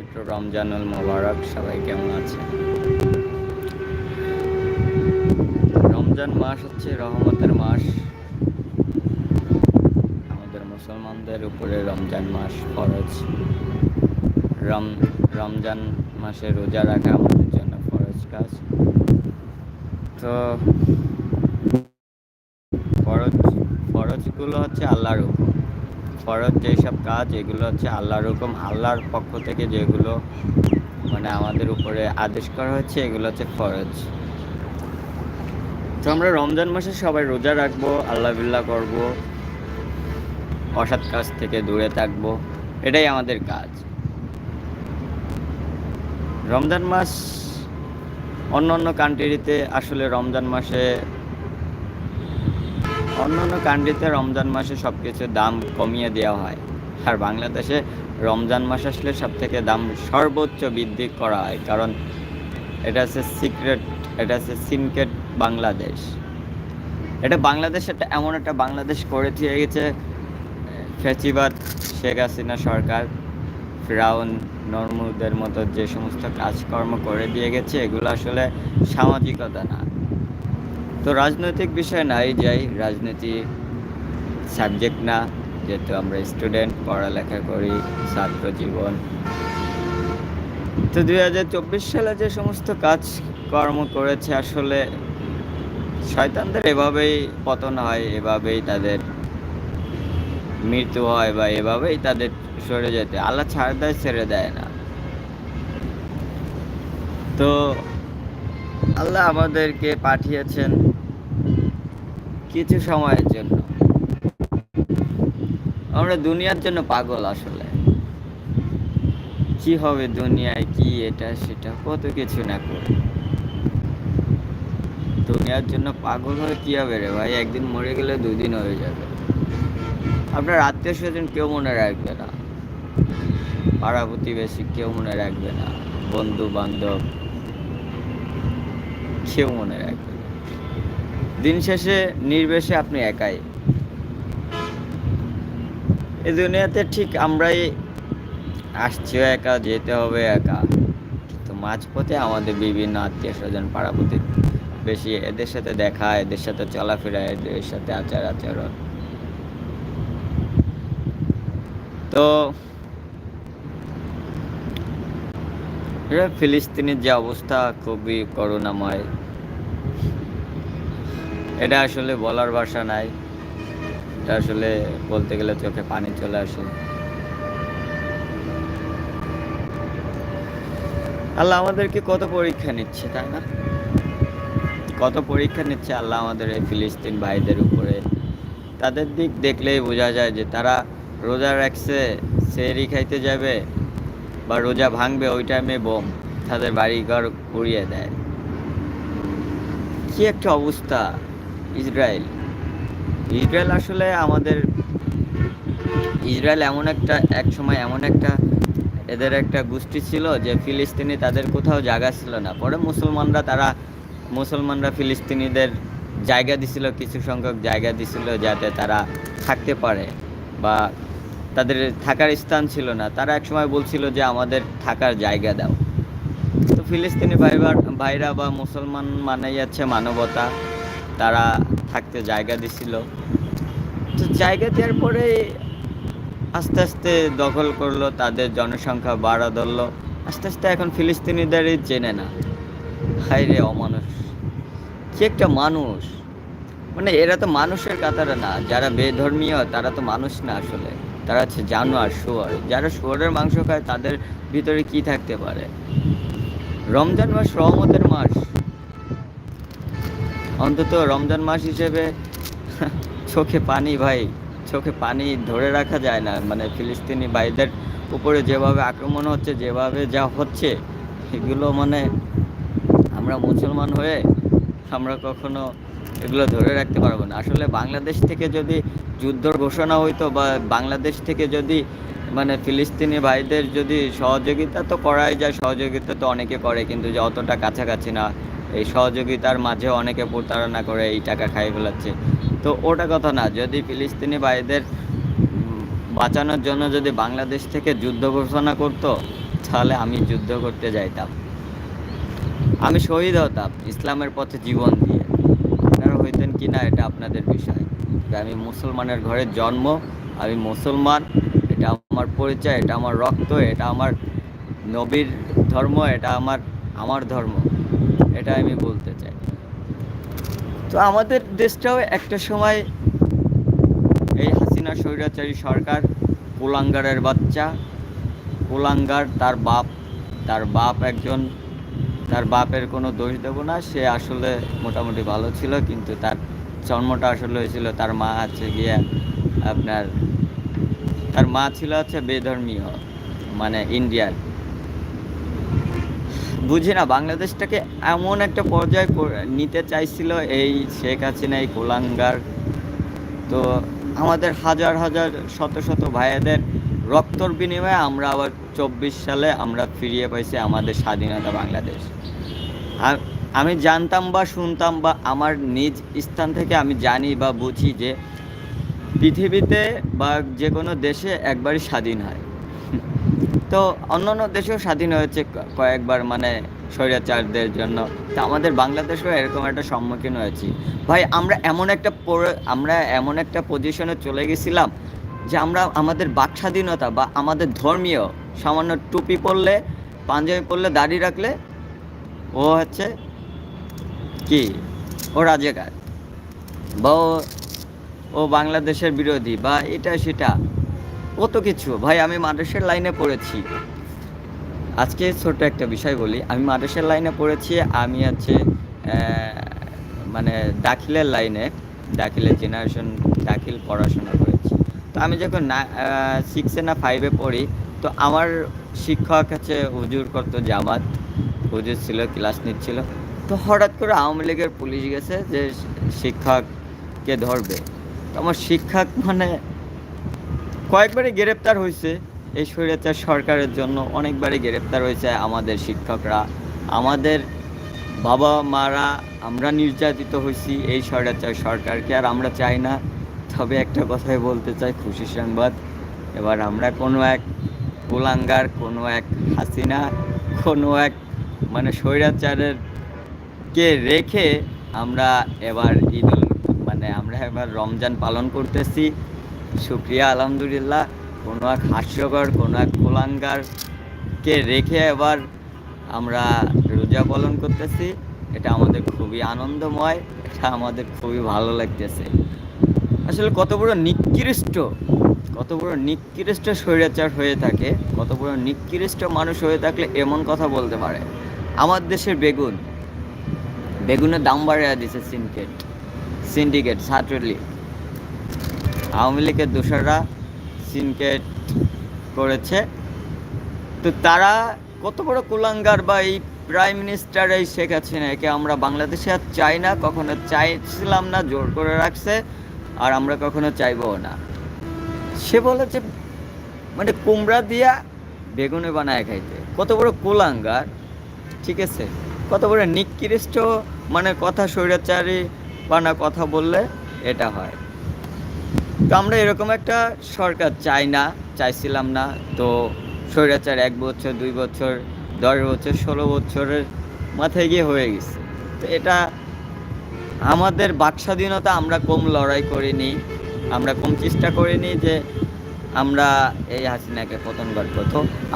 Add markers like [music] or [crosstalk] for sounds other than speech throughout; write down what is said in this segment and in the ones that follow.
পবিত্র রমজানুল মোবারক, সবাই কেমন আছে রমজান মাস হচ্ছে রহমতের মাস। আমাদের মুসলমানদের উপরে রমজান মাস ফরজ। রম, রমজান মাসে রোজা রাখা আমাদের জন্য ফরজ কাজ। তো, ফরজ, ফরজগুলো হচ্ছে আল্লাহর হুকুম। ফরজ যেসব কাজ, এগুলো হচ্ছে আল্লাহর হুকুম। আল্লাহর পক্ষ থেকে যেগুলো মানে আমাদের উপরে আদেশ করা হচ্ছে, এগুলো হচ্ছে ফরজ। তো আমরা রমজান মাসে সবাই রোজা রাখব, আল্লাহ বিল্লাহ করব, অসৎ কাজ থেকে দূরে থাকব, এটাই আমাদের কাজ। রমজান মাস অন্য অন্য কান্ট্রিতে আসলে রমজান মাসে অন্য অন্য কান্ট্রিতে রমজান মাসে সব কিছুর দাম কমিয়ে দেওয়া হয়। আর বাংলাদেশে রমজান মাস আসলে সব থেকে দাম সর্বোচ্চ বৃদ্ধি করা হয়, কারণ এটা হচ্ছে সিক্রেট, এটা হচ্ছে সিনকেট বাংলাদেশ। এটা বাংলাদেশ একটা এমন একটা বাংলাদেশ করে দিয়ে গেছে ফেচিবাদ শেখ হাসিনা সরকার, ফ্রাউন, নর্মুদের মতো যে সমস্ত কাজকর্ম করে দিয়ে গেছে, এগুলো আসলে সামাজিকতা না। তো রাজনৈতিক বিষয় নাই যাই রাজনীতি সাবজেক্ট না, যেহেতু আমরা স্টুডেন্ট পড়ালেখা করি, ছাত্র জীবন। তো দুই হাজার চব্বিশ সালে যে সমস্ত কাজ কর্ম করেছে, আসলে শয়তানদের এভাবেই পতন হয়, এভাবেই তাদের মৃত্যু হয় বা এভাবেই তাদের সরে যেতে। আল্লাহ ছাড় দেয়, ছেড়ে দেয় না। তো আল্লাহ আমাদেরকে পাঠিয়েছেন কিছু সময়ের জন্য। আমরা দুনিয়ার জন্য পাগল আসলে। কি হবে দুনিয়ায়, কি এটা, সেটা, কত কিছু না করে। দুনিয়ার জন্য পাগল হয়ে কি হবে রে ভাই? একদিন মরে গেলে দুদিন হয়ে যাবে। আপনার আত্মীয় স্বজন কেউ মনে রাখবে না। পাড়া প্রতিবেশী কেউ মনে রাখবে না। বন্ধু বান্ধব কেউ মনে রাখবে। দিন শেষে নির্বেশে আপনি একাই। এই দুনিয়াতে ঠিক আমরাই আসছিও একা, যেতে হবে একা। কিন্তু মাঝপথে আমাদের বিভিন্ন আত্মীয় স্বজন পাড়া বেশি এদের সাথে দেখা, এদের সাথে চলাফেরা, এদের সাথে আচার আচরণ তো ফিলিস্তিনের যে অবস্থা খুবই করুণাময়। এটা আসলে বলার ভাষা নাই। এটা আসলে বলতে গেলে চোখে পানি চলে আসে। আল্লাহ আমাদেরকে কত পরীক্ষা নিচ্ছে, তাই না? কত পরীক্ষা নিচ্ছে আল্লাহ আমাদের এই ফিলিস্তিন ভাইদের উপরে। তাদের দিক দেখলেই বোঝা যায় যে তারা রোজা রাখছে সেরি খাইতে যাবে বা রোজা ভাঙবে, ওই টাইমে বোম তাদের বাড়িঘর উড়িয়ে দেয়। কি একটা অবস্থা, ইসরায়েল। ইসরায়েল আসলে আমাদের, ইসরায়েল এমন একটা, এক সময় এমন একটা এদের একটা গোষ্ঠী ছিল যে ফিলিস্তিনি তাদের কোথাও জায়গা ছিল না। পরে মুসলমানরা তারা, মুসলমানরা ফিলিস্তিনিদের জায়গা দিছিল, কিছু সংখ্যক জায়গা দিছিল যাতে তারা থাকতে পারে বা তাদের থাকার স্থান ছিল না। তারা একসময় বলছিল যে, আমাদের থাকার জায়গা দাও। তো ফিলিস্তিনি ভাইবার, ভাইরা বা মুসলমান মানেই যাচ্ছে মানবতা। তারা থাকতে জায়গা দিছিল। তো জায়গা দেওয়ার পরে আস্তে আস্তে দখল করল, তাদের জনসংখ্যা বাড়া ধরলো। আস্তে আস্তে এখন ফিলিস্তিনিদেরই চেনে না। হাই রে অমানুষ, কি একটা মানুষ। মানে এরা তো মানুষের কাতারে না, যারা বেধর্মীয়, তারা তো মানুষ না আসলে। তারা হচ্ছে জানোয়ার, শুয়ার। যারা শুয়ারের মাংস খায়, তাদের ভিতরে কি থাকতে পারে? রমজান মাস রহমতের মাস। অন্তত রমজান মাস হিসেবে [laughs] চোখে পানি ভাই, চোখে পানি ধরে রাখা যায় না। মানে ফিলিস্তিনি ভাইদের উপরে যেভাবে আক্রমণ হচ্ছে, যেভাবে যা হচ্ছে, এগুলো মানে আমরা মুসলমান হয়ে আমরা কখনো এগুলো ধরে রাখতে পারব না। আসলে বাংলাদেশ থেকে যদি যুদ্ধর ঘোষণা হইতো বা বাংলাদেশ থেকে যদি মানে ফিলিস্তিনি ভাইদের যদি সহযোগিতা তো করাই যায়, সহযোগিতা তো অনেকে করে, কিন্তু যে অতটা কাছাকাছি না, এই সহযোগিতার মাঝে অনেকে প্রতারণা করে এই টাকা খাই ফেলাচ্ছে। তো ওটা কথা না, যদি ফিলিস্তিনি ভাইদের বাঁচানোর জন্য যদি বাংলাদেশ থেকে যুদ্ধ ঘোষণা করতো, তাহলে আমি যুদ্ধ করতে যাইতাম। আমি শহীদ হতাম, ইসলামের পথে জীবন দিয়ে। কি না এটা আপনাদের বিষয়। আমি মুসলমানের ঘরে জন্ম, আমি মুসলমান, এটা আমার পরিচয়, এটা আমার রক্ত, এটা আমার নবীর ধর্ম, এটা আমার আমার ধর্ম। এটা আমি বলতে চাই। তো আমাদের দেশটাও একটা সময় এই হাসিনা স্বৈরাচারী সরকার, কুলাঙ্গারের বাচ্চা, কুলাঙ্গার তার বাপ তার বাপ একজন, তার বাপের কোনো দোষ দেব না, সে আসলে মোটামুটি ভালো ছিল, কিন্তু তার জন্মটা আসলে হয়েছিল, তার মা আছে গিয়ে আপনার, তার মা ছিল হচ্ছে বেধর্মীয় মানে ইন্ডিয়ার বুঝি না, বাংলাদেশটাকে এমন একটা পর্যায়ে নিতে চাইছিল এই শেখ হাসিনা, এই কোলাঙ্গার তো আমাদের হাজার হাজার, শত শত ভাইয়াদের রক্তর বিনিময়ে আমরা আবার চব্বিশ সালে আমরা ফিরিয়ে পাইছি আমাদের স্বাধীনতা বাংলাদেশ। আ- আমি জানতাম বা শুনতাম বা আমার নিজ স্থান থেকে আমি জানি বা বুঝি যে পৃথিবীতে বা যে কোনো দেশে একবারই স্বাধীন হয়। তো অন্যান্য দেশেও স্বাধীন হয়েছে কয়েকবার মানে স্বৈরাচারদের জন্য। তো আমাদের বাংলাদেশেও এরকম একটা সম্মুখীন হয়েছি। ভাই, আমরা এমন একটা আমরা এমন একটা পজিশনে চলে গেছিলাম যে আমরা আমাদের বাক স্বাধীনতা বা আমাদের ধর্মীয় সামান্য টুপি পরলে, পাঞ্জাবি পরলে, দাড়ি রাখলে, ও হচ্ছে কি? ও রাজাকার। বা ও- বাংলাদেশের বিরোধী বা এটা সেটা। কত কিছু। ভাই আমি মাদ্রাসার লাইনে পড়েছি। আজকে ছোট একটা বিষয় বলি। আমি মাদ্রাসার লাইনে পড়েছি। আমি আহ, মানে দাখিলের লাইনে দাখিলের জেনারেশন দাখিল পড়াশোনা করেছি। তো আমি যখন না সিক্সে না ফাইভে পড়ি তো আমার শিক্ষক আছে হুজুর করতো জামাত। হুজুর ছিল ক্লাস নিচ্ছিল। তো হঠাৎ করে আওয়ামী লীগের পুলিশ গেছে যে শিক্ষককে ধরবে। আমার শিক্ষক মানে কয়েকবারই গ্রেপ্তার হয়েছে। এই স্বৈরাচার সরকারের জন্য অনেকবারই গ্রেপ্তার হয়েছে আমাদের শিক্ষকরা। আমাদের বাবা মারা আমরা নির্যাতিত হয়েছি এই স্বৈরাচার সরকারকে আর আমরা চাই না। তবে একটা কথাই বলতে চাই, খুশি সংবাদ, এবার আমরা কোনো এক কুলাঙ্গার, কোনো এক হাসিনা, কোনো এক মানে স্বৈরাচারের কে রেখে আমরা এবার ঈদ মানে আমরা এবার রমজান পালন করতেছি। শুক্রিয়া, আলহামদুলিল্লাহ। কোনো এক হাস্যকর, কোনো এক কুলাঙ্গারকে রেখে এবার আমরা রোজা পালন করতেছি, এটা আমাদের খুবই আনন্দময়, এটা আমাদের খুবই ভালো লাগতেছে। আসলে কত বড় নিকৃষ্ট, কত বড় নিকৃষ্ট স্বৈরাচার হয়ে থাকে, কত বড় নিকৃষ্ট মানুষ হয়ে থাকলে এমন কথা বলতে পারে। আমার দেশের বেগুন বেগুনের দাম বাড়িয়ে দিছে সিনকেট সিন্ডিকেট ছাত্রলীগ আওয়ামী লীগের দোসররা সিনকেট করেছে। তো তারা কত বড় কুলাঙ্গার বা এই প্রাইম মিনিস্টার এই শেখ হাসিনা, একে আমরা বাংলাদেশে আর চাই না, কখনো চাইছিলাম না, জোর করে রাখছে, আর আমরা কখনো চাইবও না। সে বলেছে মানে কুমড়া দিয়া বেগুনে বানায় খাইতে। কত বড় কুলাঙ্গার, ঠিক আছে? কত বড় নিকৃষ্ট মানে কথা স্বৈরাচারী বানা কথা বললে এটা হয়। তো আমরা এরকম একটা সরকার চাই না, চাইছিলাম না। তো স্বৈরাচার এক বছর, দুই বছর, দশ বছর, ষোলো বছরের মাথায় গিয়ে হয়ে গেছে। তো এটা আমাদের বাক স্বাধীনতা আমরা কম লড়াই করিনি, আমরা কম চেষ্টা করিনি যে আমরা এই হাসিনাকে পতন করব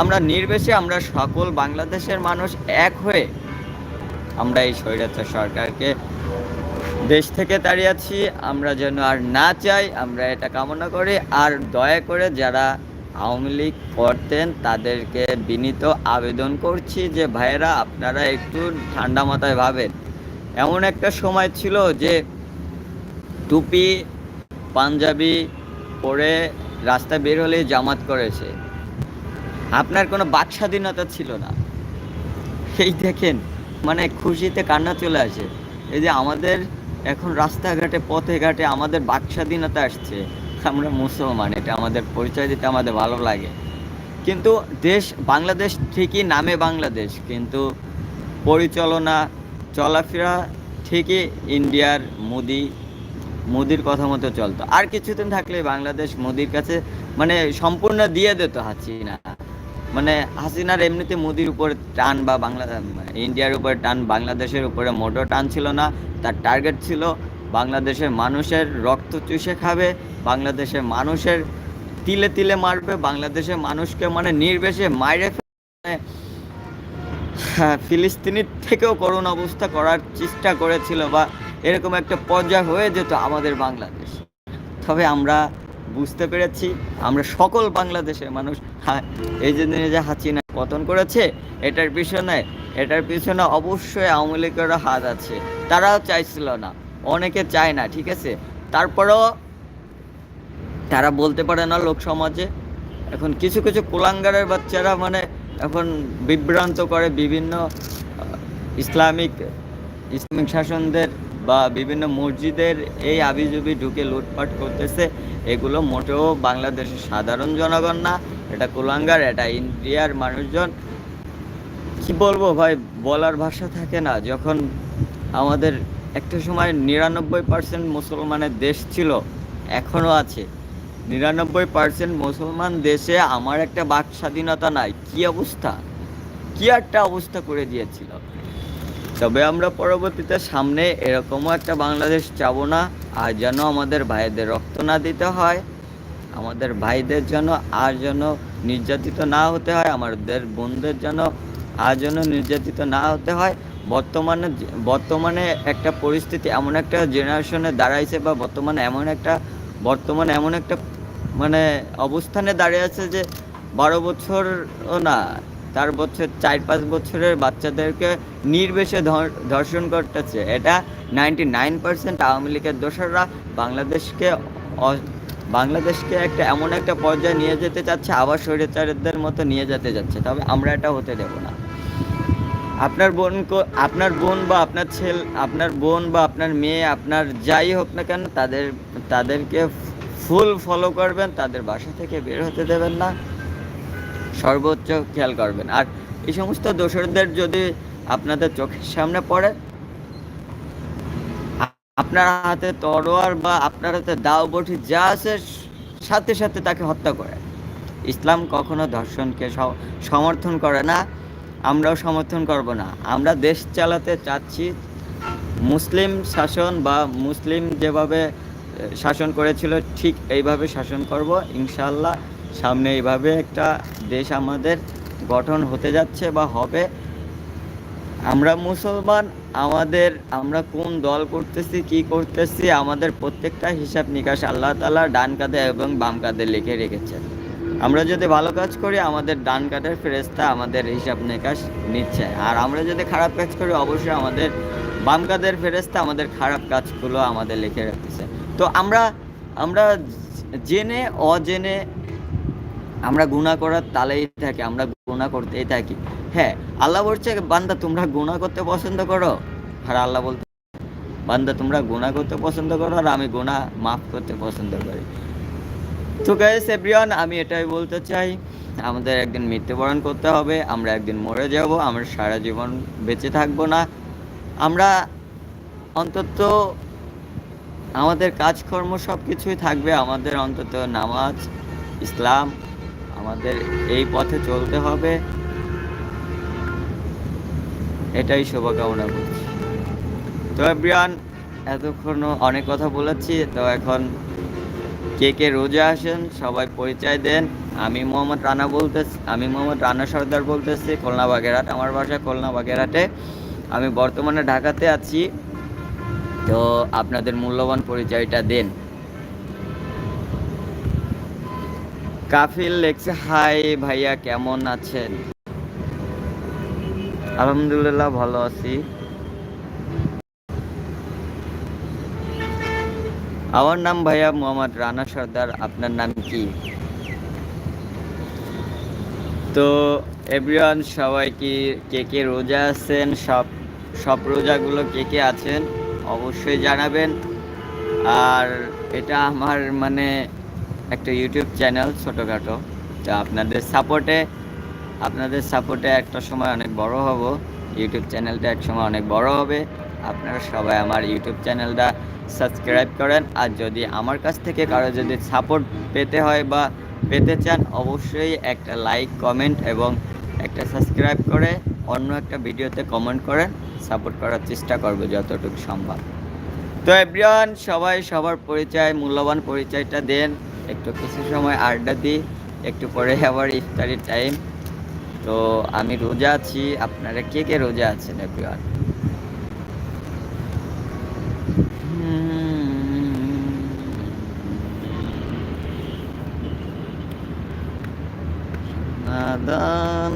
আমরা নির্বেশে, আমরা সকল বাংলাদেশের মানুষ এক হয়ে আমরা এই স্বৈরাচার সরকারকে দেশ থেকে তাড়িয়েছি, আমরা যেন আর না চাই, আমরা এটা কামনা করি। আর দয়া করে যারা আওয়ামী লীগ করতেন, তাদেরকে বিনীত আবেদন করছি যে, ভাইয়েরা, আপনারা একটু ঠান্ডা মাথায় ভাবেন। এমন একটা সময় ছিল যে, টুপি, পাঞ্জাবি পরে রাস্তা বের হলে জামাত করেছে। আপনার কোনো বাক স্বাধীনতা ছিল না। সেই দেখেন মানে খুশিতে কান্না চলে আসে। এই যে আমাদের এখন রাস্তাঘাটে পথে ঘাটে আমাদের বাক স্বাধীনতা আসছে। আমরা মুসলমান, এটা আমাদের পরিচয় দিতে আমাদের ভালো লাগে। কিন্তু দেশ, বাংলাদেশ ঠিকই নামে বাংলাদেশ, কিন্তু পরিচালনা, চলাফেরা ঠিকই ইন্ডিয়ার মোদি, মোদির কথা মতো চলতো। আর কিছুদিন থাকলে বাংলাদেশ মোদির কাছে মানে সম্পূর্ণ দিয়ে দিত হাসিনা। মানে হাসিনার এমনিতে মোদির উপরে টান বা বাংলা ইন্ডিয়ার উপরে টান বাংলাদেশের উপরে মোটো টান ছিল না। তার টার্গেট ছিল বাংলাদেশের মানুষের রক্ত চুষে খাবে বাংলাদেশের মানুষের তিলে তিলে মারবে বাংলাদেশের মানুষকে মানে নির্বেশে মাইরে হ্যাঁ, ফিলিস্তিনির থেকেও করুণ অবস্থা করার চেষ্টা করেছিল বা এরকম একটা পর্যায় হয়ে যেত আমাদের বাংলাদেশ। তবে আমরা বুঝতে পেরেছি, আমরা সকল বাংলাদেশের মানুষ। হ্যাঁ এই যে যে হাসিনা পতন করেছে, এটার পিছনে এটার পিছনে অবশ্যই আওয়ামী লীগেরও হাত আছে। তারাও চাইছিল না, অনেকে চায় না, ঠিক আছে? তারপরেও তারা বলতে পারে না লোক সমাজে। এখন কিছু কিছু কুলাঙ্গারের বাচ্চারা মানে এখন বিভ্রান্ত করে বিভিন্ন ইসলামিক ইসলামিক শাসনদের বা বিভিন্ন মসজিদের এই আবিজুবি ঢুকে লুটপাট করতেছে, এগুলো মোটেও বাংলাদেশের সাধারণ জনগণ না, এটা কুলাঙ্গার, এটা ইন্ডিয়ার মানুষজন। কি বলব ভাই, বলার ভাষা থাকে না, যখন আমাদের একটা সময় নিরানব্বই পার্সেন্ট মুসলমানের দেশ ছিল এখনও আছে। নিরানব্বই পার্সেন্ট মুসলমান দেশে আমার একটা বাক স্বাধীনতা নাই, কি অবস্থা? কি একটা অবস্থা করে দিয়েছিল? তবে আমরা পরবর্তীতে সামনে এরকমও একটা বাংলাদেশ চাবো না, আর যেন আমাদের ভাইদের রক্ত না দিতে হয়, আমাদের ভাইদের যেন আর যেন নির্যাতিত না হতে হয়, আমাদের বোনদের যেন আর যেন নির্যাতিত না হতে হয়। বর্তমানে বর্তমানে একটা পরিস্থিতি এমন একটা জেনারেশনে দাঁড়াইছে বা বর্তমানে এমন একটা, বর্তমানে এমন একটা মানে অবস্থানে দাঁড়িয়ে আছে যে বারো বছরও না চার বছর, চার পাঁচ বছরের বাচ্চাদেরকে নির্বেশে ধর্ষণ করতেছে। এটা নাইনটি নাইন পার্সেন্ট আওয়ামী লীগের দোসররা বাংলাদেশকে বাংলাদেশকে একটা এমন একটা পর্যায়ে নিয়ে যেতে চাচ্ছে, আবার স্বৈরাচারদের মতো নিয়ে যেতে যাচ্ছে। তবে আমরা এটা হতে দেব না। আপনার বোন আপনার বোন বা আপনার ছেলে, আপনার বোন বা আপনার মেয়ে, আপনার যাই হোক না কেন, তাদের, তাদেরকে ফুল ফলো করবেন, তাদের বাসা থেকে বের হতে দেবেন না। সর্বোচ্চ খেয়াল করবেন। আর এই সমস্ত দোষরদের যদি আপনাদের চোখের সামনে পড়ে, আপনার হাতে তরোয়ার বা আপনার হাতে দাও বটি যা আছে, সাথে সাথে তাকে হত্যা করে। ইসলাম কখনো ধর্ষণকে সমর্থন করে না। আমরাও সমর্থন করব না। আমরা দেশ চালাতে চাচ্ছি। মুসলিম শাসন বা মুসলিম যেভাবে শাসন করেছিল, ঠিক এইভাবে শাসন করব ইনশাল্লাহ সামনে এইভাবে একটা দেশ আমাদের গঠন হতে যাচ্ছে বা হবে। আমরা মুসলমান, আমাদের, আমরা কোন দল করতেছি, কি করতেছি, আমাদের প্রত্যেকটা হিসাব নিকাশ আল্লাহ তালা ডান কাঁধে এবং বাম কাঁধে লিখে রেখেছেন। আমরা যদি ভালো কাজ করি, আমাদের ডান কাঁধের ফেরেস্তা আমাদের হিসাব নিকাশ নিচ্ছে। আর আমরা যদি খারাপ কাজ করি, অবশ্যই আমাদের বাম কাঁধের ফেরেস্তা আমাদের খারাপ কাজগুলো আমাদের লিখে রাখতেছে। তো আমরা আমরা জেনে, অজেনে আমরা গুণা করার তালেই থাকি, আমরা গুণা করতেই থাকি। হ্যাঁ আল্লাহ বলছে, বান্দা, তোমরা গুণা করতে পছন্দ করো? আর আল্লাহ বলতে, বান্দা, তোমরা গুণা করতে পছন্দ করো আর আমি গুণা মাফ করতে পছন্দ করি। তো গাইস এভরিওয়ান আমি এটাই বলতে চাই, আমাদের একদিন মৃত্যুবরণ করতে হবে, আমরা একদিন মরে যাব, আমরা সারা জীবন বেঁচে থাকব না। আমরা অন্তত আমাদের কাজকর্ম সব কিছুই থাকবে, আমাদের অন্তত নামাজ, ইসলাম আমাদের এই পথে চলতে হবে। এটাই শুভকামনা করছি। তো এভরিওয়ান এতক্ষণ অনেক কথা বলেছি। তো এখন কে কে রোজা আসেন, সবাই পরিচয় দেন। আমি মোহাম্মদ রানা বলতেছি, আমি মোহাম্মদ রানা সর্দার বলতেছি, খুলনা বাগেরহাট, আমার বাসা খুলনা বাগেরহাটে। আমি বর্তমানে ঢাকাতে আছি। তো আপনাদের মূল্যবান পরিচয়টা দেন। কাফিল লেখছে হাই ভাইয়া কেমন আছেন? আলহামদুলিল্লাহ ভালো আছি। আমার নাম ভাইয়া মোহাম্মদ রানা সর্দার, আপনার নাম কি? তো এভরিওয়ান সবাই কি, কে কে রোজা আছেন? সব সব রোজাগুলো কে কে আছেন? অবশ্যই জানাবেন। আর এটা আমার মানে একটা ইউটিউব চ্যানেল ছোটোখাটো, তো আপনাদের সাপোর্টে আপনাদের সাপোর্টে একটা সময় অনেক বড় হব। ইউটিউব চ্যানেলটা এক সময় অনেক বড় হবে। আপনারা সবাই আমার ইউটিউব চ্যানেলটা সাবস্ক্রাইব করেন। আর যদি আমার কাছ থেকে কারও যদি সাপোর্ট পেতে হয় বা পেতে চান, অবশ্যই একটা লাইক কমেন্ট এবং একটা সাবস্ক্রাইব করে অন্য একটা ভিডিওতে কমেন্ট করেন। সাপোর্ট করার চেষ্টা করব যতটুকু সম্ভব। তো এভরিওয়ান সবাই সবার পরিচয়, মূল্যবান পরিচয়টা দেন। একটু কিছু সময় আড্ডা দিই, একটু পরে আবার ইফতারির টাইম তো আমি রোজা আছি, আপনারা কে কে রোজা আছেন এভরিওয়ান নাদান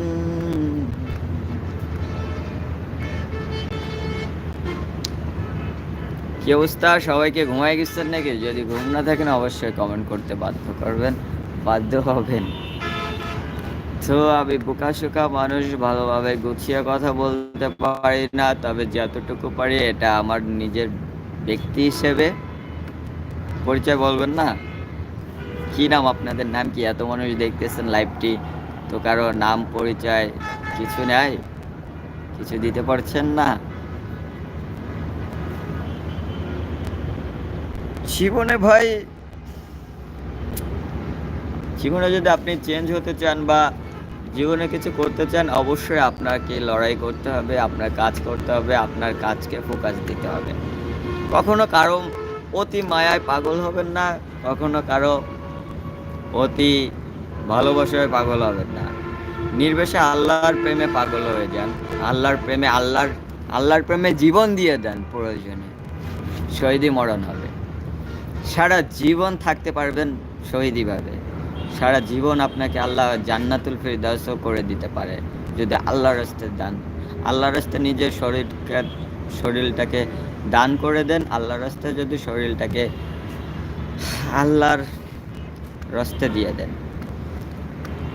কি অবস্থা? সবাইকে ঘুমাই গেছেন নাকি? যদি ঘুম না থাকেন অবশ্যই কমেন্ট করতে বাধ্য করবেন। বাধ্য হবেন। তো আমি বোকা শোকা মানুষ, ভালোভাবে গুছিয়ে কথা বলতে পারি না, তবে যতটুকু পারি এটা আমার নিজের ব্যক্তি হিসেবে। পরিচয় বলবেন না? কি নাম আপনাদের? নাম কি? এত মানুষ দেখতেছেন লাইভটি তো কারও নাম, পরিচয় কিছু নেই? কিছু দিতে পারছেন না? জীবনে ভাই, জীবনে যদি আপনি চেঞ্জ হতে চান বা জীবনে কিছু করতে চান, অবশ্যই আপনাকে লড়াই করতে হবে, আপনার কাজ করতে হবে, আপনার কাজকে ফোকাস দিতে হবে। কখনো কারও অতি মায়ায় পাগল হবেন না, কখনো কারও অতি ভালোবাসায় পাগল হবেন না। নির্বেশে আল্লাহর প্রেমে পাগল হয়ে যান, আল্লাহর প্রেমে আল্লাহর আল্লাহর প্রেমে জীবন দিয়ে দেন প্রয়োজনে। শহীদি মরণ হবে। সারা জীবন থাকতে পারবেন শহীদিভাবে। সারা জীবন আপনাকে আল্লাহ জান্নাতুল ফিরদাউসও করে দিতে পারে যদি আল্লাহর রাস্তায় দান। আল্লাহ রাস্তায় নিজের শরীরকে, শরীরটাকে দান করে দেন। আল্লাহ রাস্তায় যদি শরীরটাকে আল্লাহর রাস্তে দিয়ে দেন।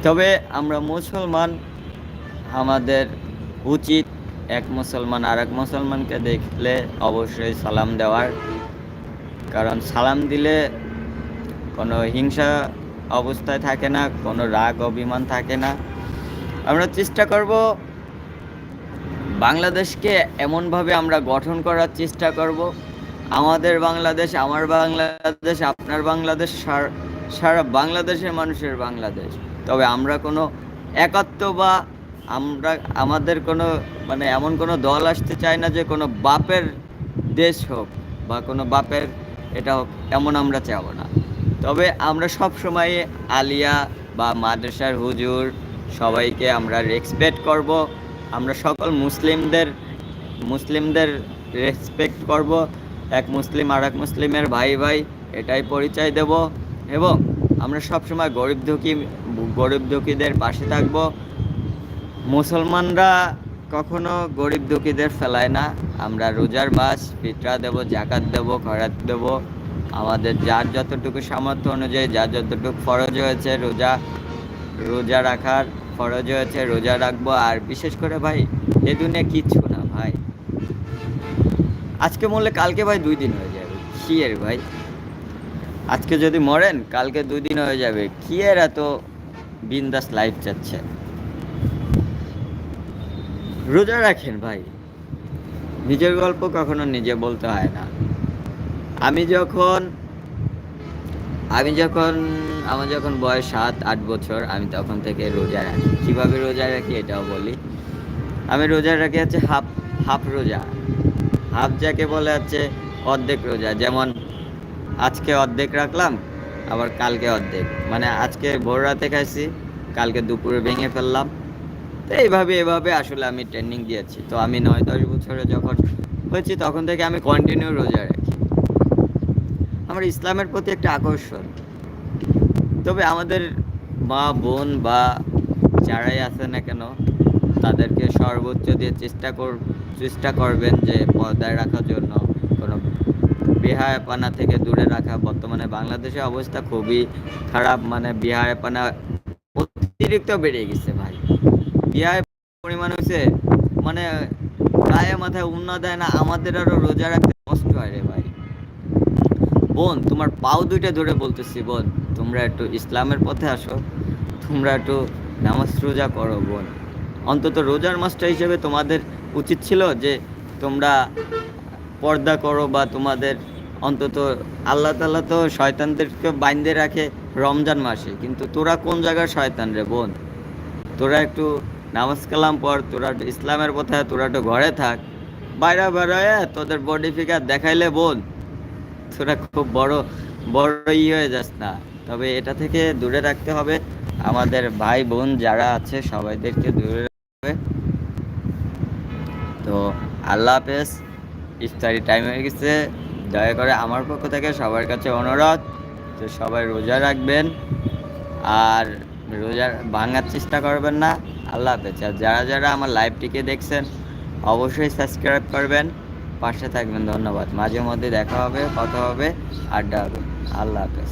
তবে আমরা মুসলমান, আমাদের উচিত এক মুসলমান আর এক মুসলমানকে দেখলে অবশ্যই সালাম দেওয়ার কারণ সালাম দিলে কোনো হিংসা অবস্থায় থাকে না, কোনো রাগ, অভিমান থাকে না। আমরা চেষ্টা করব বাংলাদেশকে এমনভাবে আমরা গঠন করার চেষ্টা করব। আমাদের বাংলাদেশ, আমার বাংলাদেশ, আপনার বাংলাদেশ, সার- বাংলাদেশের মানুষের বাংলাদেশ। তবে আমরা কোনো একাত্ম বা আমরা, আমাদের কোনো মানে এমন কোনো দল আসতে চায় না যে কোনো বাপের দেশ হোক বা কোনো বাপের এটা এমন আমরা চাবো না। তবে আমরা সব সময় আলিয়া বা মাদ্রাসার হুজুর সবাইকে আমরা রেসপেক্ট করব। আমরা সকল মুসলিমদের মুসলিমদের রেসপেক্ট করব। এক মুসলিম আর এক মুসলিমের ভাই ভাই, এটাই পরিচয় দেব। এবং আমরা সবসময় গরিব দুঃখী, গরিব দুঃখীদের পাশে থাকব। মুসলমানরা কখনো গরিব দুঃখীদের ফেলায় না। আমরা রোজার বাস ফিতরা দেব জাকাত দেব খরাত দেব। আমাদের যার যতটুকু সামর্থ্য অনুযায়ী, যার যতটুকু ফরজ হয়েছে, রোজা রোজা রাখার ফরজ হয়েছে, রোজা রাখব। আর বিশেষ করে ভাই, এ দুনিয়া কিচ্ছু না ভাই। আজকে মরলে কালকে ভাই দুই দিন হয়ে যাবে। কি এর ভাই? আজকে যদি মরেন, কালকে দুই দিন হয়ে যাবে। কি এর এত বিন্দাস লাইফ যাচ্ছে? রোজা রাখেন ভাই। নিজের গল্প কখনো নিজে বলতে হয় না। আমি যখন আমি যখন, আমার যখন বয়স সাত, আট বছর, আমি তখন থেকে রোজা রাখি। কীভাবে রোজা রাখি এটাও বলি। আমি রোজা রাখি হচ্ছে হাফ হাফ রোজা। হাফ যাকে বলে হচ্ছে অর্ধেক রোজা। যেমন আজকে অর্ধেক রাখলাম, আবার কালকে অর্ধেক। মানে আজকে ভোর রাতে খাইছি, কালকে দুপুরে ভেঙে ফেললাম। তো এইভাবে এভাবে আসলে আমি ট্রেনিং দিয়েছি। তো আমি নয় দশ বছরে যখন হয়েছি, তখন থেকে আমি কন্টিনিউ রোজা রাখি। আমার ইসলামের প্রতি একটা আকর্ষণ। তবে আমাদের মা, বোন বা যারাই আছে না কেন, তাদেরকে সর্বোচ্চ দিয়ে চেষ্টা কর, চেষ্টা করবেন যে পর্দায় রাখার জন্য কোনো বেহায়াপানা থেকে দূরে রাখা। বর্তমানে বাংলাদেশের অবস্থা খুবই খারাপ মানে বেহায়াপানা অতিরিক্ত বেড়ে গেছে ভাই। বিহায় পরিমাণ হয়েছে মানে গায়ে মাথায় উন্না দেয় না, আমাদের আরও রোজা রাখতে কষ্ট হয় রে ভাই। বোন, তোমার পাও দুইটা ধরে বলতেছি, বোন, তোমরা একটু ইসলামের পথে আসো, তোমরা একটু নামাজ রোজা করো, বোন। অন্তত রোজার মাসটা হিসেবে তোমাদের উচিত ছিল যে তোমরা পর্দা করো বা তোমাদের অন্তত আল্লাহ তাল্লাহ তো শয়তানদেরকে বাইন্দে রাখে রমজান মাসে, কিন্তু তোরা কোন জায়গার শয়তান রে, বোন? তোরা একটু নামাজ কালাম পর তোরা একটু ইসলামের পথে, তোরা একটু ঘরে থাক। বাইরে বেরোয়, তোদের বডি ফিগার দেখাইলে বোন, তোরা খুব বড় বড় ই হয়ে যাস না। তবে এটা থেকে দূরে রাখতে হবে। আমাদের ভাই বোন যারা আছে, সবাইদেরকে দূরে রাখতে হবে। তো আল্লাহ হাফেজ, ইফতারি টাইম হয়ে গেছে। দয়া করে আমার পক্ষ থেকে সবার কাছে অনুরোধ তো সবাই রোজা রাখবেন। আর রোজা ভাঙার চেষ্টা করবেন না। আল্লাহ হাফেজ। আর যারা যারা আমার লাইভটিকে দেখছেন, অবশ্যই সাবস্ক্রাইব করবেন, পাশে থাকবেন, ধন্যবাদ। মাঝে মধ্যে দেখা হবে, কথা হবে, আড্ডা হবে। আল্লাহ হাফেজ।